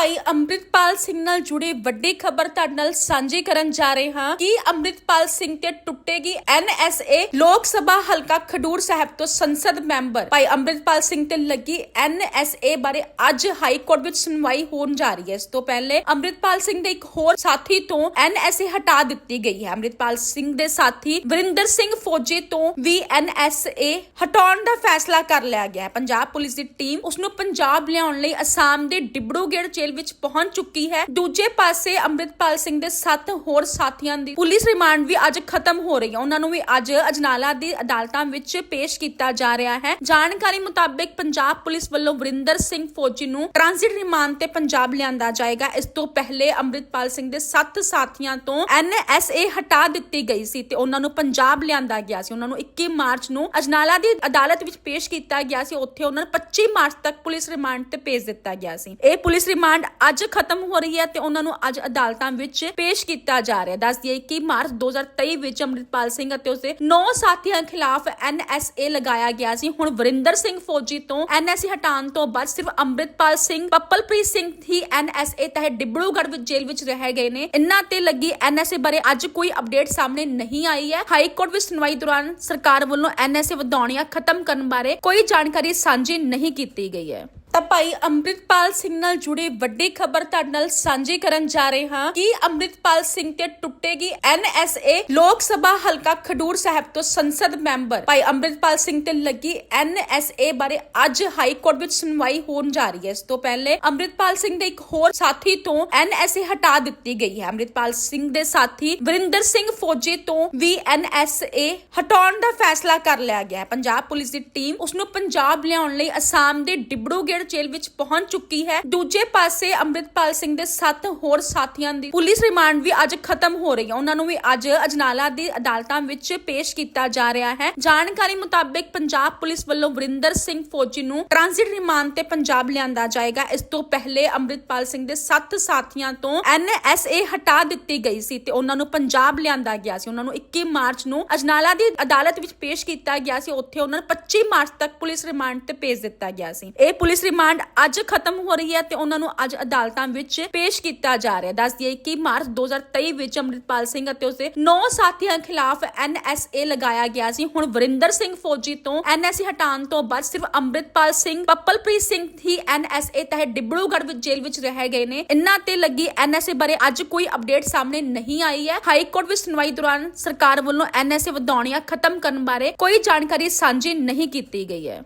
ਭਾਈ ਅੰਮ੍ਰਿਤਪਾਲ ਸਿੰਘ ਨਾਲ ਜੁੜੀ ਵੱਡੀ ਖਬਰ ਤੁਹਾਡੇ ਨਾਲ ਸਾਂਝੀ ਕਰਨ ਜਾ ਰਹੇ ਹਾਂ ਕਿ ਅੰਮ੍ਰਿਤਪਾਲ ਸਿੰਘ ਤੇ ਟੁੱਟੇਗੀ ਐਨਐਸਏ ਲੋਕ ਸਭਾ ਹਲਕਾ ਖਡੂਰ ਸਾਹਿਬ ਤੋਂ ਸੰਸਦ ਮੈਂਬਰ। ਭਾਈ ਅੰਮ੍ਰਿਤਪਾਲ ਸਿੰਘ ਤੇ ਲੱਗੀ ਐਨਐਸਏ ਬਾਰੇ ਅੱਜ ਹਾਈ ਕੋਰਟ ਵਿੱਚ ਸੁਣਵਾਈ ਹੋਣ ਜਾ ਰਹੀ ਹੈ। ਇਸ ਤੋਂ ਪਹਿਲੇ ਅੰਮ੍ਰਿਤਪਾਲ ਸਿੰਘ ਦੇ ਇੱਕ ਹੋਰ ਸਾਥੀ ਤੋਂ ਐਨਐਸਏ ਹਟਾ ਦਿੱਤੀ ਗਈ ਹੈ। ਅੰਮ੍ਰਿਤਪਾਲ ਸਿੰਘ ਦੇ ਸਾਥੀ ਵਰਿੰਦਰ ਸਿੰਘ ਫੌਜੀ ਤੋਂ ਵੀ ਐਨਐਸਏ ਹਟਾਉਣ ਦਾ ਫੈਸਲਾ ਕਰ ਲਿਆ ਗਿਆ ਹੈ। ਪੰਜਾਬ ਪੁਲਿਸ ਦੀ ਟੀਮ ਉਸ ਨੂੰ ਪੰਜਾਬ ਲਿਆਉਣ ਲਈ ਅਸਾਮ ਦੇ ਡਿਬੜੂਗੜ੍ਹ ਜੇਲ੍ਹ ਵਿੱਚ ਪਹੁੰਚ ਚੁੱਕੀ ਹੈ। ਦੂਜੇ ਪਾਸੇ ਅੰਮ੍ਰਿਤਪਾਲ ਸਿੰਘ ਦੇ ਸੱਤ ਹੋਰ ਸਾਥੀਆਂ ਦੀ ਪੁਲਿਸ ਰਿਮਾਂਡ ਵੀ ਅੱਜ ਖਤਮ ਹੋ ਰਹੀ ਹੈ। ਉਹਨਾਂ ਨੂੰ ਵੀ ਅੱਜ ਅਜਨਾਲਾ ਦੀ ਅਦਾਲਤਾਂ ਵਿੱਚ ਪੇਸ਼ ਕੀਤਾ ਜਾ ਰਿਹਾ ਹੈ। ਜਾਣਕਾਰੀ ਮੁਤਾਬਕ ਪੰਜਾਬ ਪੁਲਿਸ ਵੱਲੋਂ ਵਰਿੰਦਰ ਸਿੰਘ ਫੌਜੀ ਨੂੰ ਟ੍ਰਾਂਜ਼ਿਟ ਰਿਮਾਂਡ ਤੇ ਪੰਜਾਬ ਲਿਆਂਦਾ ਜਾਏਗਾ। ਇਸ ਤੋਂ ਪਹਿਲੇ ਅੰਮ੍ਰਿਤਪਾਲ ਸਿੰਘ ਦੇ ਸੱਤ ਸਾਥੀਆਂ ਤੋਂ ਐਨਐਸਏ ਹਟਾ ਦਿੱਤੀ ਗਈ ਸੀ ਤੇ ਉਹਨਾਂ ਨੂੰ ਪੰਜਾਬ ਲਿਆਂਦਾ ਗਿਆ ਸੀ। ਉਹਨਾਂ ਨੂੰ 21 ਮਾਰਚ ਨੂੰ ਅਜਨਾਲਾ ਦੀ ਅਦਾਲਤ ਵਿੱਚ ਪੇਸ਼ ਕੀਤਾ ਗਿਆ ਸੀ। ਉੱਥੇ ਉਹਨਾਂ ਨੂੰ 25 ਮਾਰਚ ਤੱਕ ਪੁਲਿਸ ਰਿਮਾਂਡ ਤੇ ਭੇਜ ਦਿੱਤਾ ਗਿਆ ਸੀ। ਇਹ ਪੁਲਿਸ ਰਿਮਾਂਡ ਅੱਜ ਖਤਮ ਹੋ ਰਹੀ ਹੈ ਤੇ ਉਹਨਾਂ ਨੂੰ ਅੱਜ ਅਦਾਲਤਾਂ ਵਿੱਚ ਪੇਸ਼ ਕੀਤਾ ਜਾ ਰਿਹਾ ਦੱਸ ਦਈਏ ਕਿ ਮਾਰਚ 2023 ਵਿੱਚ ਅੰਮ੍ਰਿਤਪਾਲ ਸਿੰਘ ਅਤੇ ਉਸਦੇ 9 ਸਾਥੀਆਂ ਖਿਲਾਫ ਐਨਐਸਏ ਲਗਾਇਆ ਗਿਆ ਸੀ। ਹੁਣ ਵਰਿੰਦਰ ਸਿੰਘ ਫੌਜੀ ਤੋਂ ਐਨਐਸਏ ਹਟਾਉਣ ਤੋਂ ਬਾਅਦ ਸਿਰਫ ਅੰਮ੍ਰਿਤਪਾਲ ਸਿੰਘ, ਪੱਪਲਪ੍ਰੀਤ ਸਿੰਘ ਹੀ ਐਨਐਸਏ ਤਹਿਤ ਡਿਬੜੂਗੜ੍ਹ ਵਿੱਚ ਜੇਲ੍ਹ ਵਿੱਚ ਰਹਿ ਗਏ ਨੇ। ਇਨ੍ਹਾਂ ਤੇ ਲੱਗੀ ਐਨਐਸਏ ਬਾਰੇ ਅੱਜ ਕੋਈ ਅਪਡੇਟ ਸਾਹਮਣੇ ਨਹੀਂ ਆਈ ਹੈ। ਹਾਈ ਕੋਰਟ ਵਿੱਚ ਸੁਣਵਾਈ ਦੌਰਾਨ ਸਰਕਾਰ ਵੱਲੋਂ ਐਨਐਸਏ ਵਧਾਉਣੀਆਂ ਖਤਮ ਕਰਨ ਬਾਰੇ ਕੋਈ ਜਾਣਕਾਰੀ ਸਾਂਝੀ ਨਹੀਂ ਕੀਤੀ ਗਈ ਹੈ। ਤਾਂ ਭਾਈ ਅੰਮ੍ਰਿਤਪਾਲ ਸਿੰਘ ਨਾਲ ਜੁੜੀ ਵੱਡੀ ਖਬਰ ਤੁਹਾਡੇ ਨਾਲ ਸਾਂਝੀ ਕਰਨ ਜਾ ਰਹੇ ਹਾਂ ਕਿ ਅੰਮ੍ਰਿਤਪਾਲ ਸਿੰਘ ਤੇ ਟੁੱਟੇਗੀ ਐਨਐਸਏ ਲੋਕ ਸਭਾ ਹਲਕਾ ਖਡੂਰ ਸਾਹਿਬ ਤੋਂ ਸੰਸਦ ਮੈਂਬਰ। ਭਾਈ ਅੰਮ੍ਰਿਤਪਾਲ ਸਿੰਘ ਤੇ ਲੱਗੀ ਐਨਐਸਏ ਬਾਰੇ ਅੱਜ ਹਾਈ ਕੋਰਟ ਵਿੱਚ ਸੁਣਵਾਈ ਹੋਣ ਜਾ ਰਹੀ ਹੈ। ਇਸ ਤੋਂ ਪਹਿਲੇ ਅੰਮ੍ਰਿਤਪਾਲ ਸਿੰਘ ਦੇ ਇੱਕ ਹੋਰ ਸਾਥੀ ਤੋਂ ਐਨਐਸਏ ਹਟਾ ਦਿੱਤੀ ਗਈ ਹੈ। ਅੰਮ੍ਰਿਤਪਾਲ ਸਿੰਘ ਦੇ ਸਾਥੀ ਵਰਿੰਦਰ ਸਿੰਘ ਫੌਜੀ ਤੋਂ ਵੀ ਐਨਐਸਏ ਹਟਾਉਣ ਦਾ ਫੈਸਲਾ ਕਰ ਲਿਆ ਗਿਆ ਹੈ। ਪੰਜਾਬ ਪੁਲਿਸ ਦੀ ਟੀਮ ਉਸ ਨੂੰ ਪੰਜਾਬ ਲਿਆਉਣ ਲਈ ਅਸਾਮ ਦੇ ਡਿਬੜੂਗੜ੍ਹ ਜੇਲ੍ਹ ਵਿੱਚ ਪਹੁੰਚ ਚੁੱਕੀ ਹੈ। ਦੂਜੇ ਪਾਸੇ ਅੰਮ੍ਰਿਤਪਾਲ ਸਿੰਘ ਦੇ ਸੱਤ ਹੋਰ ਸਾਥੀਆਂ ਦੀ ਪੁਲਿਸ ਰਿਮਾਂਡ ਵੀ ਅੱਜ ਖਤਮ ਹੋ ਰਹੀ ਹੈ। ਉਹਨਾਂ ਨੂੰ ਵੀ ਅੱਜ ਅਜਨਾਲਾ ਦੀ ਅਦਾਲਤਾਂ ਵਿੱਚ ਪੇਸ਼ ਕੀਤਾ ਜਾ ਰਿਹਾ ਹੈ। ਜਾਣਕਾਰੀ ਮੁਤਾਬਕ ਪੰਜਾਬ ਪੁਲਿਸ ਵੱਲੋਂ ਵਰਿੰਦਰ ਸਿੰਘ ਫੌਜੀ ਨੂੰ ਟ੍ਰਾਂਜ਼ਿਟ ਰਿਮਾਂਡ ਤੇ ਪੰਜਾਬ ਲਿਆਂਦਾ ਜਾਏਗਾ। ਇਸ ਤੋਂ ਪਹਿਲੇ ਅੰਮ੍ਰਿਤਪਾਲ ਸਿੰਘ ਦੇ ਸੱਤ ਸਾਥੀਆਂ ਤੋਂ ਐਨਐਸਏ ਹਟਾ ਦਿੱਤੀ ਗਈ ਸੀ ਤੇ ਉਹਨਾਂ ਨੂੰ ਪੰਜਾਬ ਲਿਆਂਦਾ ਗਿਆ ਸੀ। ਉਹਨਾਂ ਨੂੰ 21 ਮਾਰਚ ਨੂੰ ਅਜਨਾਲਾ ਦੀ ਅਦਾਲਤ ਵਿੱਚ ਪੇਸ਼ ਕੀਤਾ ਗਿਆ ਸੀ। ਉੱਥੇ ਉਹਨਾਂ ਨੂੰ 25 ਮਾਰਚ ਤੱਕ ਪੁਲਿਸ ਰਿਮਾਂਡ ਤੇ ਭੇਜ ਦਿੱਤਾ ਗਿਆ ਸੀ। ਇਹ ਪੁਲਿਸ ਰਿਮਾਂਡ ਅੱਜ ਖਤਮ ਹੋ ਰਹੀ ਹੈ ਤੇ ਉਹਨਾਂ ਨੂੰ ਅੱਜ ਅਦਾਲਤਾਂ ਵਿੱਚ ਪੇਸ਼ ਕੀਤਾ ਜਾ ਰਿਹਾ ਦੱਸ ਦਈਏ ਕਿ ਮਾਰਚ 2023 ਵਿੱਚ ਅੰਮ੍ਰਿਤਪਾਲ ਸਿੰਘ ਅਤੇ ਉਸਦੇ 9 ਸਾਥੀਆਂ ਖਿਲਾਫ ਐਨਐਸਏ ਲਗਾਇਆ ਗਿਆ ਸੀ। ਹੁਣ ਵਰਿੰਦਰ ਸਿੰਘ ਫੌਜੀ ਤੋਂ ਐਨਐਸਏ ਹਟਾਉਣ ਤੋਂ ਬਾਅਦ ਸਿਰਫ ਅੰਮ੍ਰਿਤਪਾਲ ਸਿੰਘ, ਪੱਪਲਪ੍ਰੀਤ ਸਿੰਘ ਹੀ ਐਨਐਸਏ ਤਹਿਤ ਡਿਬੜੂਗੜ੍ਹ ਵਿੱਚ ਜੇਲ੍ਹ ਵਿੱਚ ਰਹਿ ਗਏ ਨੇ। ਇਨ੍ਹਾਂ ਤੇ ਲੱਗੀ ਐਨਐਸਏ ਬਾਰੇ ਅੱਜ ਕੋਈ ਅਪਡੇਟ ਸਾਹਮਣੇ ਨਹੀਂ ਆਈ ਹੈ। ਹਾਈ ਕੋਰਟ ਵਿੱਚ ਸੁਣਵਾਈ ਦੌਰਾਨ ਸਰਕਾਰ ਵੱਲੋਂ ਐਨਐਸਏ ਵਧਾਉਣੀਆਂ ਖਤਮ ਕਰਨ ਬਾਰੇ ਕੋਈ ਜਾਣਕਾਰੀ ਸਾਂਝੀ ਨਹੀਂ ਕੀਤੀ ਗਈ ਹੈ।